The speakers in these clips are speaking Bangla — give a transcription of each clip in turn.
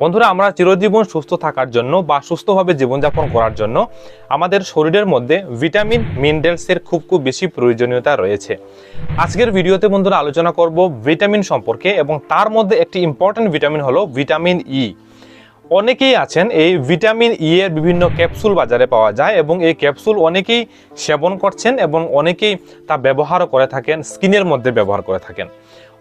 বন্ধুরা, আমরা চিরজীবন সুস্থ থাকার জন্য বা সুস্থভাবে জীবনযাপন করার জন্য আমাদের শরীরের মধ্যে ভিটামিন, মিনারেলসের খুব খুব বেশি প্রয়োজনীয়তা রয়েছে। আজকের ভিডিওতে বন্ধুরা আলোচনা করব ভিটামিন সম্পর্কে এবং তার মধ্যে একটি ইম্পর্টেন্ট ভিটামিন হলো ভিটামিন ই অনেকেই আছেন এই ভিটামিন ই এর বিভিন্ন ক্যাপসুল বাজারে পাওয়া যায় এবং এই ক্যাপসুল অনেকেই সেবন করছেন এবং অনেকেই তা ব্যবহারও করে থাকেন স্কিনের মধ্যে ব্যবহার করে থাকেন।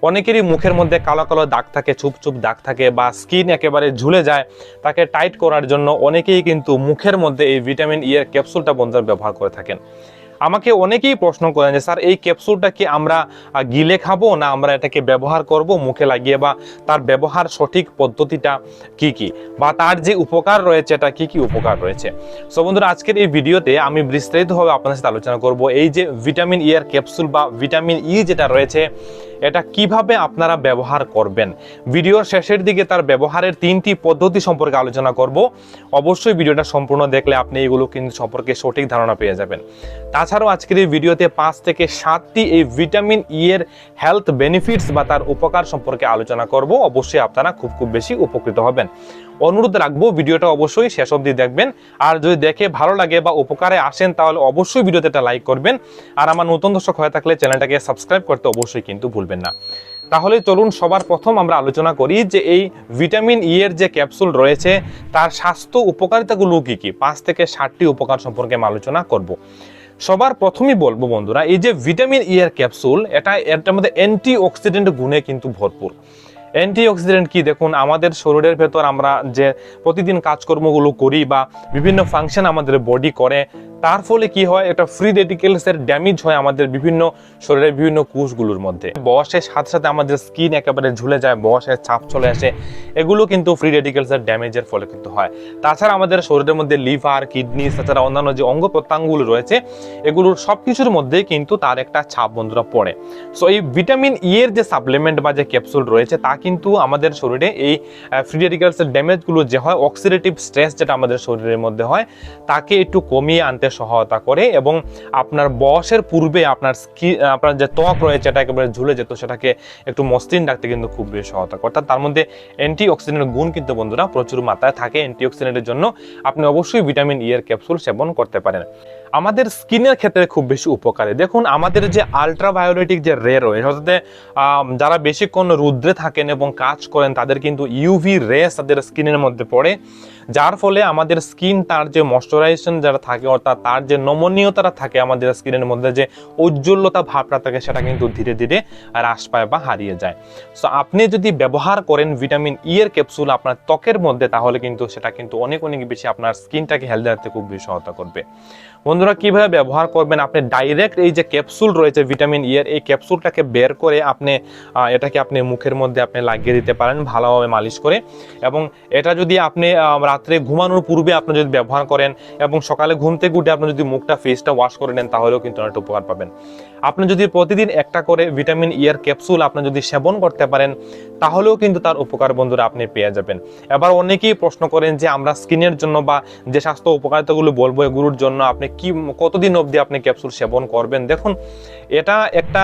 অনেকেরই মুখের মধ্যে কালো কালো দাগ থাকে, চুপ চুপ দাগ থাকে বা স্কিন একেবারে ঝুলে যায়, তাকে টাইট করার জন্য অনেকেই কিন্তু মুখের মধ্যে এই ভিটামিন ই এর ক্যাপসুলটা বন্ধুরা ব্যবহার করে থাকেন। আমাকে অনেকেই প্রশ্ন করেন যে, স্যার, এই ক্যাপসুলটা কি আমরা গিলে খাব না আমরা এটাকে ব্যবহার করব মুখে লাগিয়ে বা তার ব্যবহার সঠিক পদ্ধতিটা কি কি? বা তার যে উপকার রয়েছে এটা কি কি উপকার রয়েছে? সো বন্ধুরা, আজকের এই ভিডিওতে আমি বিস্তারিতভাবে আপনাদের সাথে আলোচনা করব এই যে ভিটামিন ই এর ক্যাপসুল বা ভিটামিন ই যেটা রয়েছে, এটা কীভাবে আপনারা ব্যবহার করবেন? ভিডিওর শেষের দিকে তার ব্যবহারের তিনটি পদ্ধতি সম্পর্কে আলোচনা করব। অবশ্যই ভিডিওটা সম্পূর্ণ দেখলে আপনি এগুলো কিন্তু সম্পর্কে সঠিক ধারণা পেয়ে যাবেন। তাছাড়াও আজকের এই ভিডিওতে পাঁচ থেকে সাতটি এই ভিটামিন ই এর হেলথ বেনিফিটস বা তার উপকার সম্পর্কে আলোচনা করব। অবশ্যই আপনারা খুব খুব বেশি উপকৃত হবেন। অনুরোধ রাখব, ভিডিওটা অবশ্যই শেষ অবধি দেখবেন। আর যদি দেখে ভালো লাগে বা উপকারে আসেন, তাহলে অবশ্যই ভিডিওতে একটা লাইক করবেন। আর আমার নতুন দর্শক হয়ে থাকলে চ্যানেলটাকে সাবস্ক্রাইব করতে অবশ্যই কিন্তু ভুলবেন না। তাহলে চলুন সবার প্রথম আমরা আলোচনা করি যে এই ভিটামিন ই এর যে ক্যাপসুল রয়েছে, তার স্বাস্থ্য উপকারিতাগুলো কি কি? পাঁচ থেকে ষাটটি উপকার সম্পর্কে আমি আলোচনা করব। সবার প্রথমেই বলব বন্ধুরা, এই যে ভিটামিন ই এর ক্যাপসুল, এটা এটার মধ্যে অ্যান্টি অক্সিডেন্ট গুণে কিন্তু ভরপুর। অ্যান্টিঅক্সিডেন্ট কি? দেখুন, আমাদের শরীরের ভেতর আমরা যে প্রতিদিন কাজকর্মগুলো করি বা বিভিন্ন ফাংশন আমাদের বডি করে তার ফলে কি হয়? একটা ফ্রি রেডিকেলসের ড্যামেজ হয় আমাদের বিভিন্ন শরীরের বিভিন্ন কোষগুলোর মধ্যে। বয়সের সাথে সাথে আমাদের স্কিন একেবারে ঝুলে যায়, বয়সের চাপ চলে আসে। এগুলো কিন্তু ফ্রি রেডিকেলসের ড্যামেজের ফলে কিন্তু হয়। তাছাড়া আমাদের শরীরের মধ্যে লিভার কিডনি তাছাড়া অন্যান্য যে অঙ্গ প্রত্যঙ্গগুলো রয়েছে, এগুলোর সব কিছুর মধ্যেই কিন্তু তার একটা ছাপ বন্ধুরা পড়ে। সো এই ভিটামিন ই এর যে সাপ্লিমেন্ট বা যে ক্যাপসুল রয়েছে, তা কিন্তু আমাদের শরীরে এই ফ্রি রেডিকালসের ড্যামেজগুলো যে হয় অক্সিডেটিভ স্ট্রেস যেটা আমাদের শরীরের মধ্যে হয়, তাকে একটু কমিয়ে আনতে সহায়তা করে এবং আপনার বয়সের পূর্বে আপনার স্কি আপনার যে ত্বক রয়েছে এটা একেবারে ঝুলে যেত, সেটাকে একটু মসৃণ রাখতে কিন্তু খুব বেশি সহায়তা করে। তার মধ্যে অ্যান্টি অক্সিডেন্টের গুণ কিন্তু বন্ধুরা প্রচুর মাত্রায় থাকে। অ্যান্টি অক্সিডেন্টের জন্য আপনি অবশ্যই ভিটামিন ই এর ক্যাপসুল সেবন করতে পারেন। আমাদের স্কিনের ক্ষেত্রে খুব বেশি উপকারী। দেখুন, আমাদের যে আলট্রাভায়োলেটিক যে রে রয়েছে, অর্থাৎ যারা বেশিক্ষণ রুদ্রে থাকেন এবং কাজ করেন, তাদের কিন্তু ইউভি রেস তাদের স্কিনের মধ্যে পড়ে। যার ফলে আমাদের স্কিন তার যে ময়শ্চারাইজেশন যারা থাকে, অর্থাৎ তার যে নমনীয়তাটা থাকে আমাদের স্কিনের মধ্যে, যে ঔজ্জ্বল্যতা ভাবটা থাকে, সেটা কিন্তু ধীরে ধীরে হ্রাস পায় বা হারিয়ে যায়। সো আপনি যদি ব্যবহার করেন ভিটামিন ই এর ক্যাপসুল আপনার ত্বকের মধ্যে, তাহলে কিন্তু সেটা কিন্তু অনেক অনেক বেশি আপনার স্কিনটাকে হেলদি রাখতে খুব বেশি সহায়তা করবে। বন্ধুরা, কীভাবে ব্যবহার করবেন আপনি? ডাইরেক্ট এই যে ক্যাপসুল রয়েছে ভিটামিন ই এর, এই ক্যাপসুলটাকে বের করে আপনি এটাকে আপনি মুখের মধ্যে আপনি লাগিয়ে দিতে পারেন, ভালোভাবে মালিশ করে। এবং এটা যদি আপনি রাত্রে ঘুমানোর পূর্বে আপনি যদি ব্যবহার করেন এবং সকালে ঘুম থেকে উঠে আপনি যদি মুখটা ফেসটা ওয়াশ করে নেন, তাহলেও কিন্তু অনেকটা উপকার পাবেন। আপনি যদি প্রতিদিন একটা করে ভিটামিন ই এর ক্যাপসুল আপনি যদি সেবন করতে পারেন, তাহলেও কিন্তু তার উপকার বন্ধুরা আপনি পেয়ে যাবেন। এবার অনেকেই প্রশ্ন করেন যে, আমরা স্কিনের জন্য বা যে স্বাস্থ্য উপকারিতাগুলো বলব এগুলোর জন্য আপনি কি কতদিন অবধি আপনি ক্যাপসুল সেবন করবেন? দেখুন, এটা একটা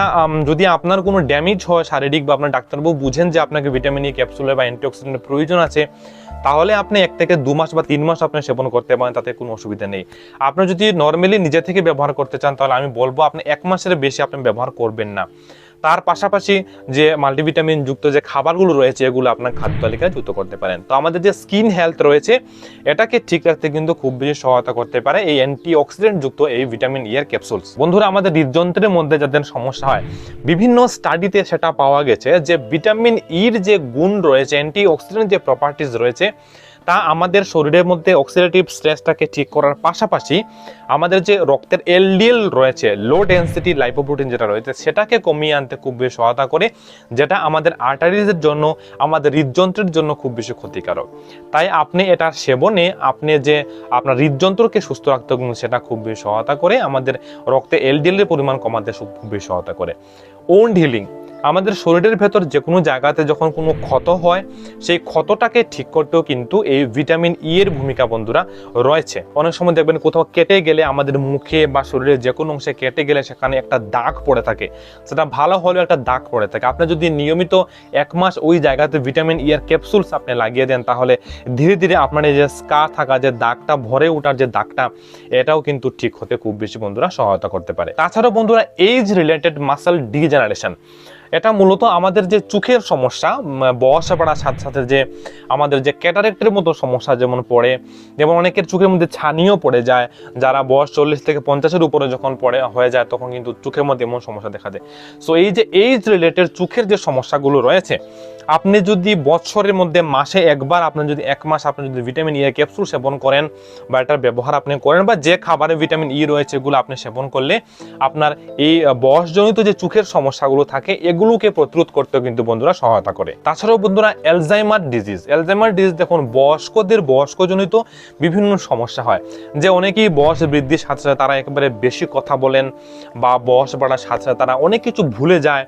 যদি আপনার কোনো ড্যামেজ হয় শারীরিক বা আপনার ডাক্তারবাবু বুঝেন যে আপনাকে ভিটামিন ই ক্যাপসুলের বা অ্যান্টিঅক্সিডেন্টের প্রয়োজন আছে, তাহলে আপনি এক থেকে দু মাস বা তিন মাস আপনি সেবন করতে পারেন, তাতে কোনো অসুবিধা নেই। আপনি যদি নর্মালি নিজে থেকে ব্যবহার করতে চান, তাহলে আমি বলব আপনি এক মাসের বেশি আপনি ব্যবহার করবেন না। তার পাশাপাশি যে মাল্টিভিটামিন যুক্ত যে খাবারগুলো রয়েছে, এগুলো আপনার খাদ্য তালিকায় যুক্ত করতে পারেন। তো আমাদের যে স্কিন হেলথ রয়েছে, এটাকে ঠিক রাখতে কিন্তু খুব বেশি সহায়তা করতে পারে এই অ্যান্টি অক্সিডেন্ট যুক্ত এই ভিটামিন ই এর ক্যাপসুলস বন্ধুরা, আমাদের হৃদযন্ত্রের মধ্যে যাদের সমস্যা হয়, বিভিন্ন স্টাডিতে সেটা পাওয়া গেছে যে ভিটামিন ইর যে গুণ রয়েছে অ্যান্টি অক্সিডেন্ট যে প্রপার্টিস রয়েছে তা আমাদের শরীরের মধ্যে অক্সিডেটিভ স্ট্রেসটাকে ঠিক করার পাশাপাশি আমাদের যে রক্তের এলডিএল রয়েছে লো ডেন্সিটি লাইপোপ্রোটিন যেটা রয়েছে, সেটাকে কমিয়ে আনতে খুব বেশি সহায়তা করে, যেটা আমাদের আর্টারিজের জন্য, আমাদের হৃদযন্ত্রের জন্য খুব বেশি ক্ষতিকারক। তাই আপনি এটার সেবনে, আপনি যে আপনার হৃদযন্ত্রকে সুস্থ রাখতে সেটা খুব বেশি সহায়তা করে, আমাদের রক্তে এলডিএল এর পরিমাণ কমাতে খুব বেশি সহায়তা করে। ওন্ড হিলিং আমাদের শরীরের ভেতর যে কোনো জায়গাতে যখন কোনো ক্ষত হয়, সেই ক্ষতটাকে ঠিক করতেও কিন্তু এই ভিটামিন ই এর ভূমিকা বন্ধুরা রয়েছে। অনেক সময় দেখবেন কোথাও কেটে গেলে আমাদের মুখে বা শরীরের যে কোনো অংশে কেটে গেলে সেখানে একটা দাগ পড়ে থাকে। সেটা ভালো হলেও একটা দাগ পড়ে থাকে। আপনি যদি নিয়মিত এক মাস ওই জায়গাতে ভিটামিন ই এর ক্যাপসুলস আপনি লাগিয়ে দেন, তাহলে ধীরে ধীরে আপনার এই যে স্কার থাকা, যে দাগটা, ভরে ওঠার যে দাগটা, এটাও কিন্তু ঠিক হতে খুব বেশি বন্ধুরা সহায়তা করতে পারে। তাছাড়াও বন্ধুরা এজ রিলেটেড মাসেল ডিজেনারেশন এটা মূলত আমাদের যে চোখের সমস্যা বয়সে পড়ার সাথে সাথে যে আমাদের যে ক্যাটারেক্টের মতো সমস্যা যেমন পড়ে, যেমন অনেকের চোখের মধ্যে ছানিও পড়ে যায়, যারা বয়স চল্লিশ থেকে পঞ্চাশের উপরে যখন পড়ে, হয়ে যায়, তখন কিন্তু চোখের মধ্যে এমন সমস্যা দেখা দেয়। সো এই যে এইজ রিলেটেড চোখের যে সমস্যাগুলো রয়েছে আপনি যদি বছরের মধ্যে মাসে একবার আপনি যদি এক মাস আপনি যদি ভিটামিন ই ক্যাপসুল সেবন করেন বা এটার ব্যবহার আপনি করেন বা যে খাবারে ভিটামিন ই রয়েছে এগুলো আপনি সেবন করলে আপনার এই বয়সজনিত যে চোখের সমস্যাগুলো থাকে, এগুলোকে প্রতিরোধ করতেও কিন্তু বন্ধুরা সহায়তা করে। তাছাড়াও বন্ধুরা অ্যালজাইমার ডিজিজ অ্যালজাইমার ডিজিজ দেখুন, বয়স্কদের বয়স্কজনিত বিভিন্ন সমস্যা হয়। যে অনেকেই বয়স বৃদ্ধির সাথে সাথে তারা একেবারে বেশি কথা বলেন বা বয়স বাড়ার সাথে সাথে তারা অনেক কিছু ভুলে যায়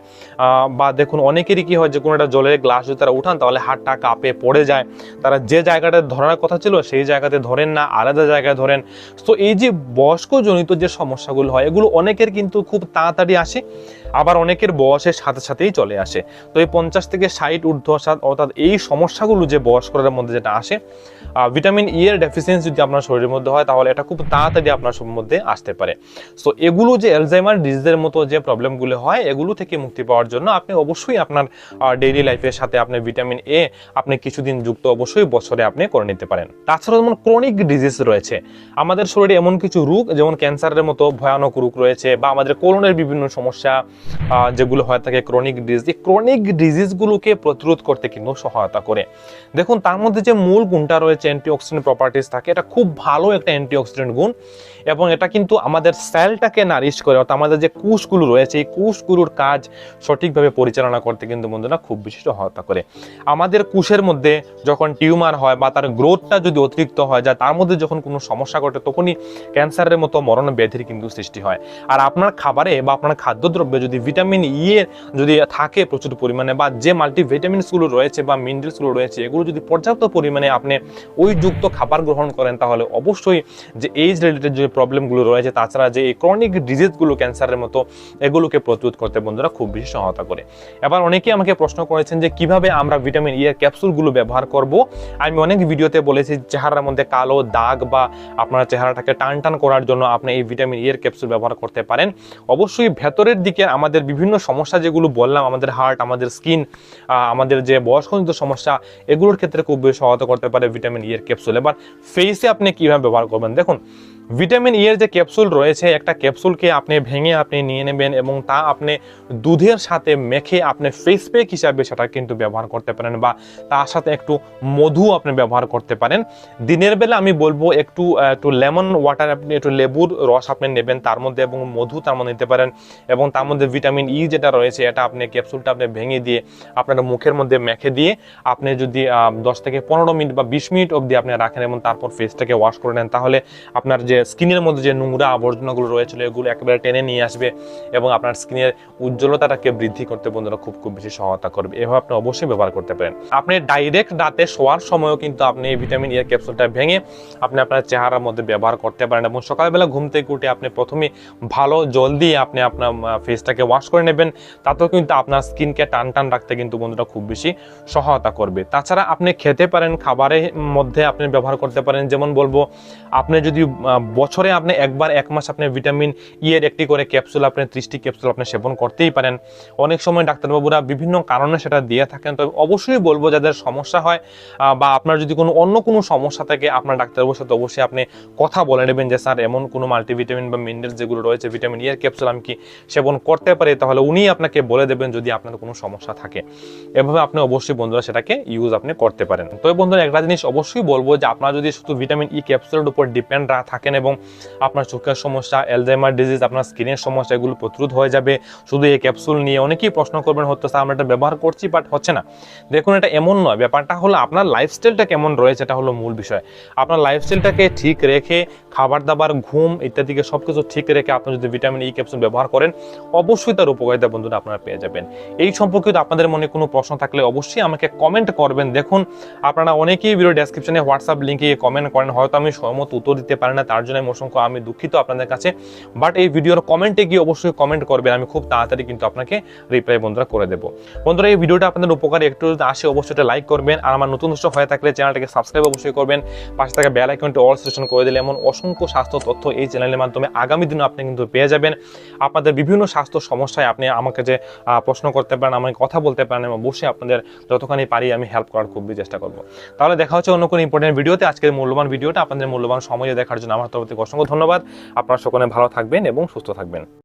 বা দেখুন অনেকেরই কি হয় যে কোনো একটা জলের গ্লাস যদি তারা উঠান, তাহলে হাতটা কাঁপে পড়ে যায়। তারা যে জায়গাটা ধরার কথা ছিল, সেই জায়গাতে ধরেন না, আলাদা জায়গায় ধরেন। তো এই যে বয়স্কজনিত যে সমস্যাগুলো হয়, এগুলো অনেকের কিন্তু খুব তাড়াতাড়ি আসে। আবার অনেকের বয়সের সাথে সাথেই চলে আসে। তো এই পঞ্চাশ থেকে ষাট ঊর্ধ্ব সাত অর্থাৎ এই সমস্যাগুলো যে বয়স্কদের মধ্যে যেটা আসে ভিটামিন ই এর ডেফিসিয়েন্সি যদি আপনার শরীরের মধ্যে হয়, তাহলে এটা খুব তাড়াতাড়ি আপনার মধ্যে আসতে পারে। সো এগুলো যে অ্যালজাইমার ডিজিজের মতো যে প্রবলেমগুলো হয়, এগুলো থেকে মুক্তি পাওয়ার জন্য আপনি অবশ্যই আপনার ডেইলি লাইফের সাথে আপনি ভিটামিন এ আপনি কিছুদিন যুক্ত অবশ্যই বছরে আপনি করে নিতে পারেন। তাছাড়া যেমন ক্রনিক ডিজিজ রয়েছে, আমাদের শরীরে এমন কিছু রোগ, যেমন ক্যান্সারের মতো ভয়ানক রোগ রয়েছে বা আমাদের কোলনের বিভিন্ন সমস্যা যেগুলো হয়ে থাকে ক্রনিক ডিজিজ এই ক্রনিক ডিজিজগুলোকে প্রতিরোধ করতে কিন্তু সহায়তা করে। দেখুন, তার মধ্যে যে মূল গুণটা রয়েছে অ্যান্টিঅক্সিডেন্ট প্রপার্টিস থাকে, এটা খুব ভালো একটা অ্যান্টিঅক্সিডেন্ট গুণ এবং এটা কিন্তু আমাদের সেলটাকে নারিশ করে, অর্থাৎ আমাদের যে কোষগুলো রয়েছে, এই কোষগুলোর কাজ সঠিকভাবে পরিচালনা করতে কিন্তু বন্ধুরা খুব বেশি সহায়তা করে। আমাদের কোষের মধ্যে যখন টিউমার হয় বা তার গ্রোথটা যদি অতিরিক্ত হয় যায় তার মধ্যে যখন কোনো সমস্যা ঘটে, তখনই ক্যান্সারের মতো মরণ ব্যাধির কিন্তু সৃষ্টি হয়। আর আপনার খাবারে বা আপনার খাদ্যদ্রব্যে যদি ভিটামিন ই এর যদি থাকে প্রচুর পরিমাণে বা যে মাল্টিভিটামিনসগুলো রয়েছে বা মিনারেলসগুলো রয়েছে, এগুলো যদি পর্যাপ্ত পরিমাণে আপনি ওই যুক্ত খাবার গ্রহণ করেন, তাহলে অবশ্যই যে এইজ রিলেটেড যে প্রবলেমগুলো রয়েছে, তাছাড়া যে এই ক্রনিক ডিজিজগুলো ক্যান্সারের মতো, এগুলোকে প্রতিরোধ করতে বন্ধুরা খুব বেশি সহায়তা করে। এবার অনেকেই আমাকে প্রশ্ন করেছেন যে কীভাবে আমরা ভিটামিন ই এর ক্যাপসুলগুলো ব্যবহার করব? আমি অনেক ভিডিওতে বলেছি, চেহারার মধ্যে কালো দাগ বা আপনার চেহারাটাকে টান টান করার জন্য আপনি এই ভিটামিন ই এর ক্যাপসুল ব্যবহার করতে পারেন। অবশ্যই ভেতরের দিকে আমাদের বিভিন্ন সমস্যা যেগুলো বললাম, আমাদের হার্ট আমাদের স্কিন আমাদের যে বয়স্কজনিত সমস্যা, এগুলোর ক্ষেত্রে খুব বেশি সহায়তা করতে পারে ভিটামিন ইয়ের ক্যাপসুল এবার ফেসে আপনি কীভাবে ব্যবহার করবেন? দেখুন ভিটামিন ই এর যে ক্যাপসুল রয়েছে, একটা ক্যাপসুলকে আপনি ভেঙে আপনি নিয়ে নেবেন এবং তা আপনি দুধের সাথে মেখে আপনি ফেস প্যাক হিসাবে সেটা কিন্তু ব্যবহার করতে পারেন বা তার সাথে একটু মধু আপনি ব্যবহার করতে পারেন। দিনের বেলা আমি বলব একটু একটু লেমন ওয়াটার আপনি, একটু লেবুর রস আপনি নেবেন, তার মধ্যে এবং মধু তার মধ্যে নিতে পারেন এবং তার মধ্যে ভিটামিন ই যেটা রয়েছে, এটা আপনি ক্যাপসুলটা আপনি ভেঙে দিয়ে আপনার মুখের মধ্যে মেখে দিয়ে আপনি যদি দশ থেকে পনেরো মিনিট বা বিশ মিনিট অবধি আপনি রাখেন এবং তারপর ফেসটাকে ওয়াশ করে নেন, তাহলে আপনার যে স্কিনের মধ্যে যে নোংরা আবর্জনাগুলো রয়েছিল, এগুলো একেবারে টেনে নিয়ে আসবে এবং আপনার স্কিনের উজ্জ্বলতাটাকে বৃদ্ধি করতে বন্ধুরা খুব খুব বেশি সহায়তা করবে। এভাবে আপনি অবশ্যই ব্যবহার করতে পারেন। আপনি ডাইরেক্ট রাতে শোয়ার সময়ও কিন্তু আপনি এই ভিটামিন ই এর ক্যাপসুলটা ভেঙে আপনি আপনার চেহারার মধ্যে ব্যবহার করতে পারেন এবং সকালবেলা ঘুম থেকে উঠে আপনি প্রথমে ভালো জল দিয়ে আপনি আপনার ফেসটাকে ওয়াশ করে নেবেন। তাতেও কিন্তু আপনার স্কিনকে টান টান রাখতে কিন্তু বন্ধুরা খুব বেশি সহায়তা করবে। তাছাড়া আপনি খেতে পারেন, খাবারের মধ্যে আপনি ব্যবহার করতে পারেন। যেমন বলব, আপনি যদি বছরে আপনি একবার এক মাস আপনি ভিটামিন ই এর একটি করে ক্যাপসুল, আপনি ত্রিশটি ক্যাপসুল আপনি সেবন করতেই পারেন। অনেক সময় ডাক্তারবাবুরা বিভিন্ন কারণে সেটা দিয়ে থাকেন। তবে অবশ্যই বলব, যাদের সমস্যা হয় বা আপনার যদি কোনো অন্য কোনো সমস্যা থাকে, আপনার ডাক্তারবাবুর সাথে অবশ্যই আপনি কথা বলে নেবেন যে, স্যার, এমন কোনো মাল্টিভিটামিন বা মিনারেল যেগুলো রয়েছে, ভিটামিন ই এর ক্যাপসুল আমি কি সেবন করতে পারি? তাহলে উনি আপনাকে বলে দেবেন যদি আপনার কোনো সমস্যা থাকে। এভাবে আপনি অবশ্যই বন্ধুরা সেটাকে ইউজ আপনি করতে পারেন। তবে বন্ধুরা, একটা জিনিস অবশ্যই বলব যে, আপনারা যদি শুধু ভিটামিন ই ক্যাপসুলের উপর ডিপেন্ড থাকেন থাকবেন এবং আপনার চোখের সমস্যা অ্যালজাইমার ডিজিজ আপনার স্কিনের সমস্যা, এগুলো প্রতিরোধ হয়ে যাবে। শুধু এই ক্যাপসুল নিয়ে অনেকেই প্রশ্ন করবেন হতো স্যার আমরা এটা ব্যবহার করছি বাট হচ্ছে না। দেখুন, এটা এমন নয়, ব্যাপারটা হলো আপনার লাইফস্টাইলটা কেমন রয়েছে, এটা হলো মূল বিষয়। আপনার লাইফস্টাইলটাকে ঠিক রেখে খাবার দাবার ঘুম ইত্যাদিকে সব কিছু ঠিক রেখে আপনি যদি ভিটামিন ই ক্যাপসুল ব্যবহার করেন, অবশ্যই তার উপকারিতা বন্ধুরা আপনারা পেয়ে যাবেন। এই সম্পর্কিত আপনাদের মনে কোনো প্রশ্ন থাকলে অবশ্যই আমাকে কমেন্ট করবেন। দেখুন, আপনারা অনেকেই ভিডিও ডেসক্রিপশনে হোয়াটসঅ্যাপ লিঙ্কে কমেন্ট করেন, হয়তো আমি সমত উত্তর দিতে পারি না, তার জন্য আমি অসংখ্য আমি দুঃখিত আপনাদের কাছে। বাট এই ভিডিওর কমেন্টে গিয়ে অবশ্যই কমেন্ট করবেন, আমি খুব তাড়াতাড়ি কিন্তু আপনাকে রিপ্লাই বন্ধুরা করে দেবো। বন্ধুরা, এই ভিডিওটা আপনাদের উপকারে, একটু যদি আসে অবশ্যই এটা লাইক করবেন, আর আমার নতুন দর্শক হয়ে থাকলে চ্যানেলটাকে সাবস্ক্রাইব অবশ্যই করবেন, পাশে থাকা বেল আইকনটি অল সেশন করে দিলে এমন অসংখ্য স্বাস্থ্য তথ্য এই চ্যানেলের মাধ্যমে আগামী দিনে আপনি কিন্তু পেয়ে যাবেন। আপনাদের বিভিন্ন স্বাস্থ্য সমস্যায় আপনি আমাকে যে প্রশ্ন করতে পারেন, আমাকে কথা বলতে পারেন এবং অবশ্যই আপনাদের যতখানি পারি আমি হেল্প করার খুবই চেষ্টা করব। তাহলে দেখা হচ্ছে অন্য কোনো ইম্পর্টেন্ট ভিডিওতে। আজকের মূল্যবান ভিডিওটা আপনাদের মূল্যবান সময় দেখার জন্য আমার তরফ অসংখ্য ধন্যবাদ। আপনারা সকলে ভালো থাকবেন এবং সুস্থ থাকবেন।